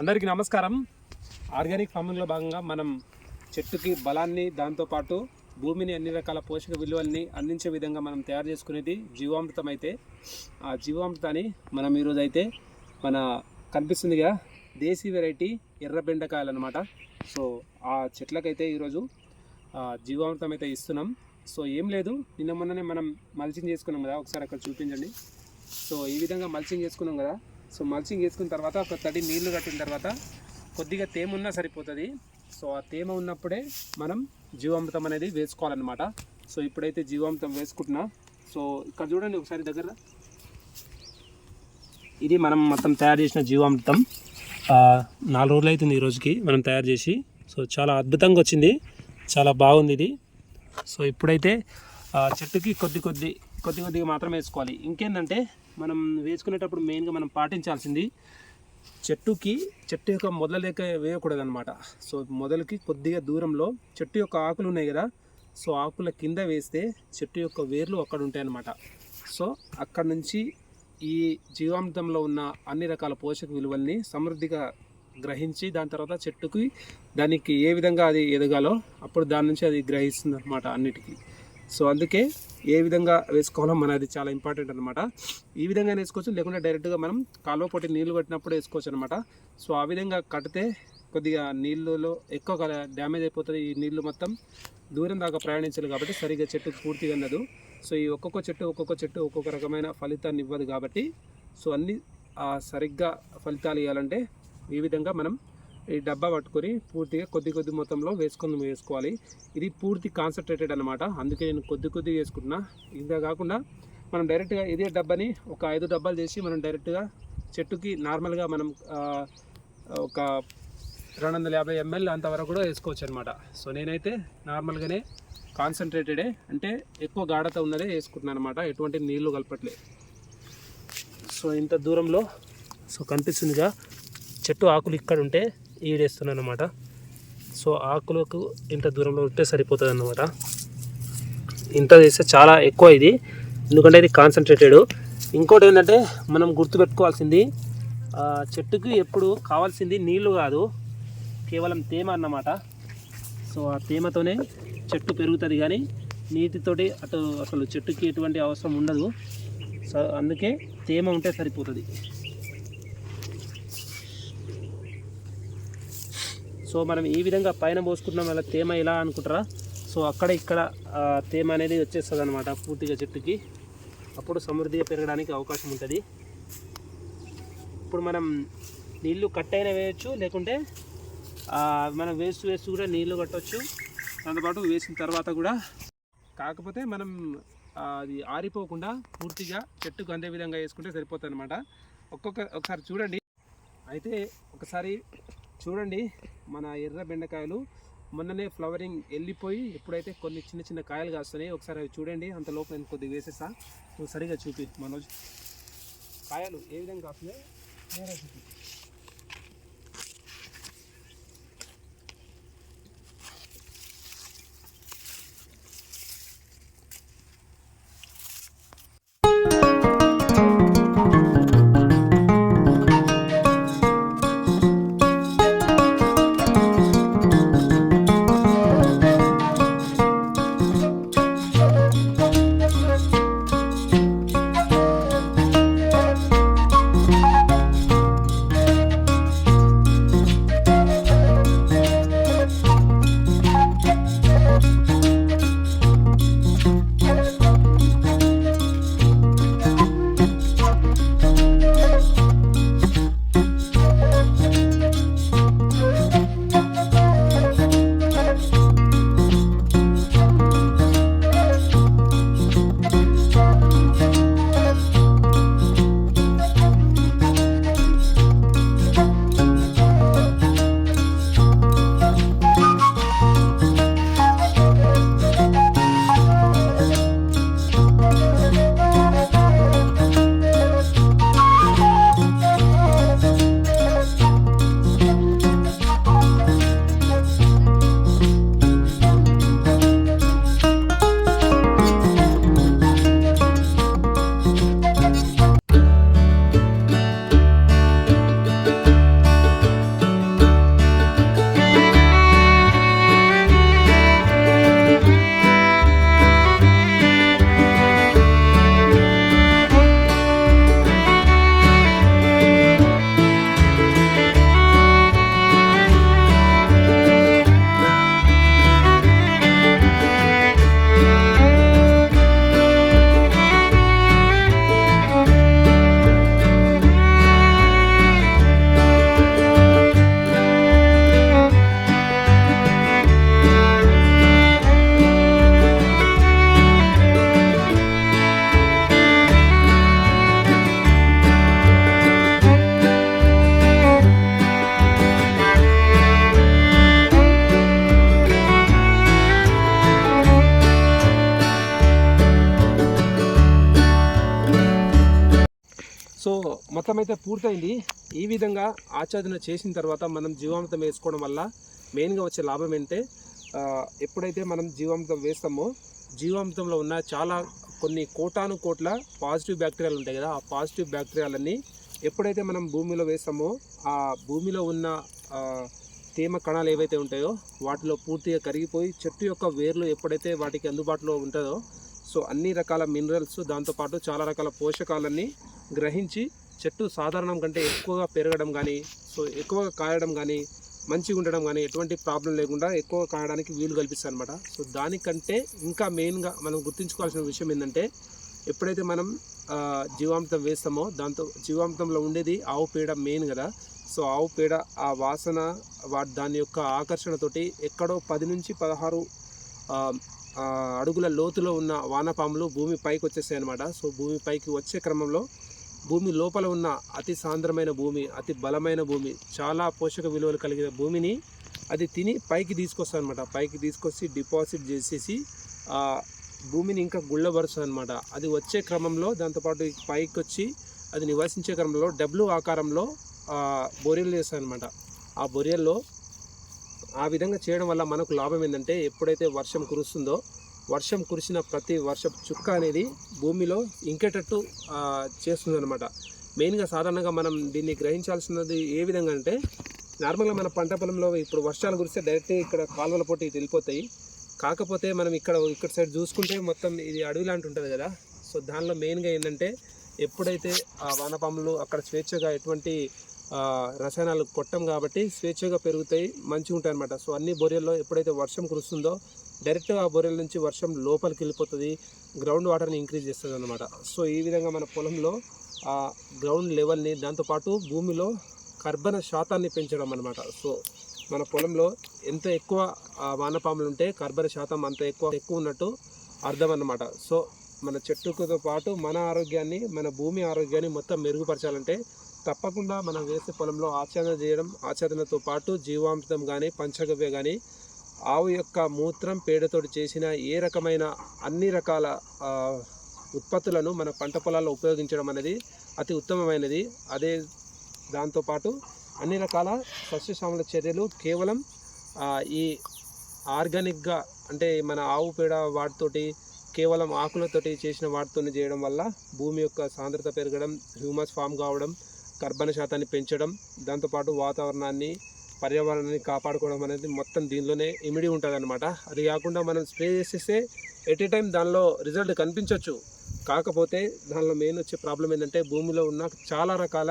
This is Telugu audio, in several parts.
అందరికీ నమస్కారం. ఆర్గానిక్ ఫార్మింగ్లో భాగంగా మనం చెట్టుకి బలాన్ని దాంతోపాటు భూమిని అన్ని రకాల పోషక విలువల్ని అందించే విధంగా మనం తయారు చేసుకునేది జీవామృతం అయితే. ఆ జీవామృతాన్ని మనం ఈరోజు అయితే మన కనిపిస్తుందిగా దేశీ వెరైటీ ఎర్ర బెండకాయలు అనమాట సో ఆ చెట్లకైతే ఈరోజు ఆ, జీవామృతం అయితే ఇస్తున్నాం. సో ఏం లేదు నిన్న మొన్ననే మనం మల్చింగ్ చేసుకున్నాం కదా ఒకసారి అక్కడ చూపించండి. సో ఈ విధంగా మల్చింగ్ చేసుకున్నాం కదా సో మల్చింగ్ వేసుకున్న తర్వాత ఒక తడి నీళ్ళు కట్టిన తర్వాత కొద్దిగా తేమ ఉన్నా సరిపోతుంది. సో ఆ తేమ ఉన్నప్పుడే మనం జీవామృతం అనేది వేసుకోవాలన్నమాట. సో ఇప్పుడైతే జీవామృతం వేసుకుంటున్నా. సో ఇక్కడ చూడండి ఒకసారి దగ్గర. ఇది మనం మొత్తం తయారు చేసిన జీవామృతం. నాలుగు రోజులు అవుతుంది ఈరోజుకి మనం తయారు చేసి. సో చాలా అద్భుతంగా వచ్చింది. చాలా బాగుంది ఇది. సో ఇప్పుడైతే చెట్టుకి కొద్ది కొద్ది కొద్ది కొద్దిగా మాత్రం వేసుకోవాలి. ఇంకేంటంటే మనం వేసుకునేటప్పుడు మెయిన్గా మనం పాటించాల్సింది చెట్టుకి చెట్టు యొక్క మొదల లేక వేయకూడదు అనమాట సో మొదలకి కొద్దిగా దూరంలో చెట్టు యొక్క ఆకులు ఉన్నాయి కదా సో ఆకుల కింద వేస్తే చెట్టు యొక్క వేర్లు అక్కడ ఉంటాయి అన్నమాట సో అక్కడ నుంచి ఈ జీవామృతంలో ఉన్న అన్ని రకాల పోషక విలువల్ని సమృద్ధిగా గ్రహించి దాని తర్వాత చెట్టుకి దానికి ఏ విధంగా అది ఎదగాలో అప్పుడు దాని నుంచి అది గ్రహిస్తుంది అనమాట అన్నిటికీ. సో అందుకే ఏ విధంగా వేసుకోవాలో మన అది చాలా ఇంపార్టెంట్ అనమాట ఈ విధంగా వేసుకోవచ్చు లేకుంటే డైరెక్ట్గా మనం కాలువ పొట్టి నీళ్ళు కట్టినప్పుడు వేసుకోవచ్చు అనమాట సో ఆ విధంగా కడితే కొద్దిగా నీళ్ళలో ఎక్కువ డ్యామేజ్ అయిపోతుంది ఈ నీళ్ళు మొత్తం. దూరం దాకా ప్రయాణించాలి కాబట్టి సరిగ్గా చెట్టు పూర్తిగా అందదు. సో ఈ ఒక్కొక్క చెట్టు ఒక్కొక్క చెట్టు ఒక్కొక్క రకమైన ఫలితాన్ని ఇవ్వదు కాబట్టి సో అన్ని సరిగ్గా ఫలితాలు ఇవ్వాలంటే ఈ విధంగా మనం ఈ డబ్బా పట్టుకొని పూర్తిగా కొద్ది కొద్ది మొత్తంలో వేసుకొని వేసుకోవాలి. ఇది పూర్తి కాన్సన్ట్రేటెడ్ అనమాట అందుకే నేను కొద్ది కొద్దిగా వేసుకుంటున్నా. ఇంకా కాకుండా మనం డైరెక్ట్గా ఇదే డబ్బాని ఒక ఐదు డబ్బాలు చేసి మనం డైరెక్ట్గా చెట్టుకి నార్మల్గా మనం ఒక రెండు వందల యాభై ఎంఎల్ అంతవరకు కూడా వేసుకోవచ్చు అనమాట సో నేనైతే నార్మల్గానే కాన్సన్ట్రేటెడే అంటే ఎక్కువ గాఢత ఉన్నదే వేసుకుంటున్నాను అనమాట ఎటువంటి నీళ్ళు కలపట్లే. సో ఇంత దూరంలో సో కనిపిస్తుందిగా చెట్టు ఆకులు ఇక్కడ ఉంటే ఈడేస్తున్నాను అనమాట సో ఆకులకు ఇంత దూరంలో ఉంటే సరిపోతుంది అన్నమాట ఇంత చేస్తే చాలా ఎక్కువ ఇది. ఎందుకంటే ఇది కాన్సన్ట్రేటెడ్ ఇంకోటి ఏంటంటే మనం గుర్తుపెట్టుకోవాల్సింది ఆ, చెట్టుకి ఎప్పుడు కావాల్సింది నీళ్ళు కాదు. కేవలం తేమ అన్నమాట. సో ఆ తేమతోనే చెట్టు పెరుగుతుంది కానీ నీటితోటి అటు అసలు చెట్టుకి ఎటువంటి అవసరం ఉండదు. సో అందుకే తేమ ఉంటే సరిపోతుంది. సో మనం ఈ విధంగా పైన పోసుకుంటున్నాం వల్ల తేమ ఎలా అనుకుంటారా? సో అక్కడ ఇక్కడ తేమ అనేది వచ్చేస్తుంది అనమాట పూర్తిగా చెట్టుకి. అప్పుడు సమృద్ధిగా పెరగడానికి అవకాశం ఉంటుంది. ఇప్పుడు మనం నీళ్ళు కట్ అయినా వేయచ్చు లేకుంటే మనం వేస్తూ వేస్తూ కూడా నీళ్ళు కట్టవచ్చు దాంతోపాటు వేసిన తర్వాత కూడా కాకపోతే మనం అది ఆరిపోకుండా పూర్తిగా చెట్టుకు అందే విధంగా వేసుకుంటే సరిపోతుంది అనమాట ఒక్కొక్క ఒకసారి చూడండి. అయితే ఒకసారి చూడండి మన ఎర్ర బెండకాయలు మొన్ననే ఫ్లవరింగ్ వెళ్ళిపోయి ఎప్పుడైతే కొన్ని చిన్న చిన్న కాయలు కాస్తున్నాయి. ఒకసారి అవి చూడండి అంత లోపల నేను కొద్దిగా వేసేసా నువ్వు సరిగా చూపి మనోజ్. కాయలు ఏ విధంగా కాస్తున్నాయి నేరే చూపి. మొత్తం అయితే పూర్తయింది. ఈ విధంగా ఆచ్ఛాదన చేసిన తర్వాత మనం జీవామృతం వేసుకోవడం వల్ల మెయిన్గా వచ్చే లాభం ఏంటంటే ఎప్పుడైతే మనం జీవామృతం వేస్తామో జీవామృతంలో ఉన్న చాలా కొన్ని కోటాను కోట్ల పాజిటివ్ బ్యాక్టీరియాలు ఉంటాయి కదా ఆ పాజిటివ్ బ్యాక్టీరియాలన్నీ ఎప్పుడైతే మనం భూమిలో వేస్తామో ఆ భూమిలో ఉన్న తేమ కణాలు ఏవైతే ఉంటాయో వాటిలో పూర్తిగా కరిగిపోయి చెట్టు యొక్క వేర్లు ఎప్పుడైతే వాటికి అందుబాటులో ఉంటుందో సో అన్ని రకాల మినరల్స్ దాంతోపాటు చాలా రకాల పోషకాలన్నీ గ్రహించి చెట్టు సాధారణం కంటే ఎక్కువగా పెరగడం కానీ సో ఎక్కువగా కాయడం కానీ మంచిగా ఉండడం కానీ ఎటువంటి ప్రాబ్లం లేకుండా ఎక్కువ కాయడానికి వీలు కల్పిస్తుంది అనమాట సో దానికంటే ఇంకా మెయిన్గా మనం గుర్తుంచుకోవాల్సిన విషయం ఏంటంటే ఎప్పుడైతే మనం జీవామృతం వేస్తామో దాంతో జీవామృతంలో ఉండేది ఆవు పేడ మెయిన్ కదా. సో ఆవు పేడ ఆ వాసన వాటి దాని యొక్క ఆకర్షణతోటి ఎక్కడో పది నుంచి పదహారు అడుగుల లోతులో ఉన్న వానపాములు భూమి పైకి వచ్చేస్తాయి అనమాట సో భూమి పైకి వచ్చే క్రమంలో భూమి లోపల ఉన్న అతి సాంద్రమైన భూమి అతి బలమైన భూమి చాలా పోషక విలువలు కలిగిన భూమిని అది తిని పైకి తీసుకొస్తాను అనమాట పైకి తీసుకొచ్చి డిపాజిట్ చేసేసి ఆ భూమిని ఇంకా గుళ్ళబరుస్తుంది అనమాట అది వచ్చే క్రమంలో దాంతోపాటు పైకి వచ్చి అది నివసించే క్రమంలో డబ్ల్యూ ఆకారంలో బొరియలు చేస్తాయి అనమాట ఆ బొరియల్లో ఆ విధంగా చేయడం వల్ల మనకు లాభం ఏంటంటే ఎప్పుడైతే వర్షం కురుస్తుందో వర్షం కురిసిన ప్రతి వర్షపు చుక్క అనేది భూమిలో ఇంకేటట్టు చేస్తుంది అనమాట మెయిన్గా సాధారణంగా మనం దీన్ని గ్రహించాల్సినది ఏ విధంగా అంటే నార్మల్గా మన పంట పొలంలో ఇప్పుడు వర్షాలు కురిస్తే డైరెక్ట్ ఇక్కడ కాలువల పొట్టి వెళ్ళిపోతాయి కాకపోతే మనం ఇక్కడ ఇక్కడ సైడ్ చూసుకుంటే మొత్తం ఇది అడవి లాంటి ఉంటుంది కదా. సో దానిలో మెయిన్గా ఏంటంటే ఎప్పుడైతే ఆ వానపాములు అక్కడ స్వేచ్ఛగా ఎటువంటి రసాయనాలు కొట్టం కాబట్టి స్వేచ్ఛగా పెరుగుతాయి మంచిగా ఉంటాయి అనమాట సో అన్ని బొరియల్లో ఎప్పుడైతే వర్షం కురుస్తుందో డైరెక్ట్ ఆ బొరెల నుంచి వర్షం లోపలికి వెళ్ళిపోతుంది గ్రౌండ్ వాటర్ని ఇంక్రీజ్ చేస్తుంది అనమాట సో ఈ విధంగా మన పొలంలో ఆ గ్రౌండ్ లెవెల్ని దాంతోపాటు భూమిలో కర్బన శాతాన్ని పెంచడం అనమాట సో మన పొలంలో ఎంత ఎక్కువ వానపాములు ఉంటే కర్బన శాతం అంత ఎక్కువ ఎక్కువ ఉన్నట్టు అర్థం అన్నమాట. సో మన చెట్టుతో పాటు మన ఆరోగ్యాన్ని మన భూమి ఆరోగ్యాన్ని మొత్తం మెరుగుపరచాలంటే తప్పకుండా మనం వేసే పొలంలో ఆచరణ చేయడం ఆచ్ఛాదనతో పాటు జీవామృతం కానీ పంచగవ్య కానీ ఆవు యొక్క మూత్రం పేడతోటి చేసిన ఏ రకమైన అన్ని రకాల ఉత్పత్తులను మన పంట పొలాల్లో ఉపయోగించడం అనేది అతి ఉత్తమమైనది. అదే దాంతోపాటు అన్ని రకాల సస్యశ్యామల చర్యలు కేవలం ఈ ఆర్గానిక్గా అంటే మన ఆవు పేడ వాటితోటి కేవలం ఆకులతోటి చేసిన వాటితోని చేయడం వల్ల భూమి యొక్క సాంద్రత పెరగడం హ్యూమస్ ఫామ్ కావడం కర్బన శాతాన్ని పెంచడం దాంతోపాటు వాతావరణాన్ని పర్యావరణాన్ని కాపాడుకోవడం అనేది మొత్తం దీనిలోనే ఇమిడి ఉంటుంది అనమాట అది కాకుండా మనం స్ప్రే చేసేస్తే ఎట్ ఏ టైం దానిలో రిజల్ట్ కనిపించవచ్చు కాకపోతే దానిలో మెయిన్ వచ్చే ప్రాబ్లం ఏంటంటే భూమిలో ఉన్న చాలా రకాల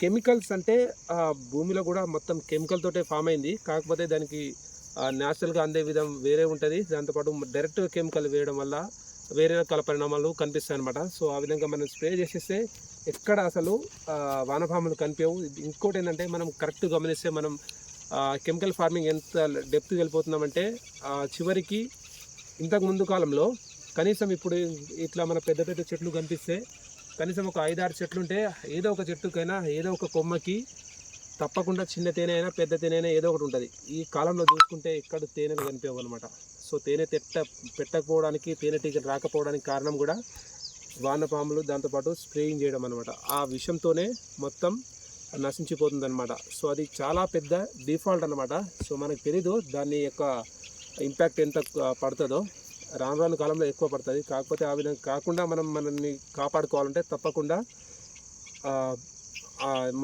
కెమికల్స్ అంటే ఆ భూమిలో కూడా మొత్తం కెమికల్ తోటే ఫామ్ అయింది. కాకపోతే దానికి న్యాచురల్గా అందే విధం వేరే ఉంటుంది. దాంతోపాటు డైరెక్ట్ కెమికల్ వేయడం వల్ల వేరే రకాల పరిణామాలు కనిపిస్తాయి అనమాట సో ఆ విధంగా మనం స్ప్రే చేసేస్తే ఎక్కడ అసలు వానపాములు కనిపించవు. ఇంకోటి ఏంటంటే మనం కరెక్ట్ గమనిస్తే మనం కెమికల్ ఫార్మింగ్ ఎంత డెప్త్ వెళ్ళిపోతున్నామంటే చివరికి ఇంతకు ముందు కాలంలో కనీసం ఇప్పుడు ఇట్లా మన పెద్ద పెద్ద చెట్లు కనిపిస్తే కనీసం ఒక ఐదారు చెట్లు ఉంటే ఏదో ఒక చెట్టుకైనా ఏదో ఒక కొమ్మకి తప్పకుండా చిన్న తేనె అయినా పెద్ద తేనె అయినా ఏదో ఒకటి ఉంటుంది. ఈ కాలంలో చూసుకుంటే ఎక్కడ తేనెలు కనిపించవు అనమాట సో తేనె తెట్ట పెట్టకపోవడానికి తేనెటీగలు రాకపోవడానికి కారణం కూడా వానపాములు దాంతోపాటు స్ప్రేయింగ్ చేయడం అనమాట ఆ విషయంతోనే మొత్తం నశించిపోతుంది అనమాట సో అది చాలా పెద్ద డిఫాల్ట్ అనమాట సో మనకు తెలీదు దాని యొక్క ఇంపాక్ట్ ఎంత పడుతుందో. రాను రాను కాలంలో ఎక్కువ పడుతుంది. కాకపోతే ఆ విధంగా కాకుండా మనం మనల్ని కాపాడుకోవాలంటే తప్పకుండా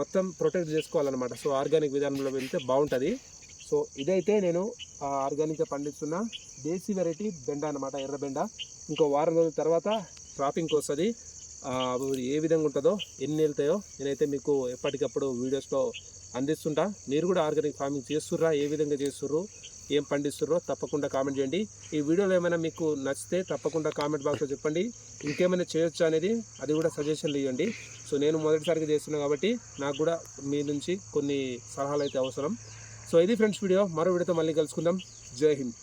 మొత్తం ప్రొటెక్ట్ చేసుకోవాలన్నమాట. సో ఆర్గానిక్ విధానంలో వెళ్తే బాగుంటుంది. సో ఇదైతే నేను ఆర్గానిక్గా పండిస్తున్న దేశీ వెరైటీ బెండ అనమాట ఎర్ర బెండ. ఇంకో వారం రోజుల తర్వాత క్రాపింగ్కి వస్తుంది. ఏ విధంగా ఉంటుందో ఎన్ని వెళ్తాయో నేనైతే మీకు ఎప్పటికప్పుడు వీడియోస్లో అందిస్తుంటా. మీరు కూడా ఆర్గానిక్ ఫార్మింగ్ చేస్తుర్రా ఏ విధంగా చేస్తుర్రు ఏం పండిస్తుర్రో తప్పకుండా కామెంట్ చేయండి. ఈ వీడియోలో ఏమైనా మీకు నచ్చితే తప్పకుండా కామెంట్ బాక్స్లో చెప్పండి. ఇంకేమైనా చేయొచ్చు అనేది అది కూడా సజెషన్లు ఇవ్వండి. సో నేను మొదటిసారిగా చేస్తున్నాను కాబట్టి నాకు కూడా మీ నుంచి కొన్ని సలహాలు అయితే అవసరం. సో ఇది ఫ్రెండ్స్ వీడియో. మరో వీడియోతో మళ్ళీ కలుసుకుందాం. జై హింద్.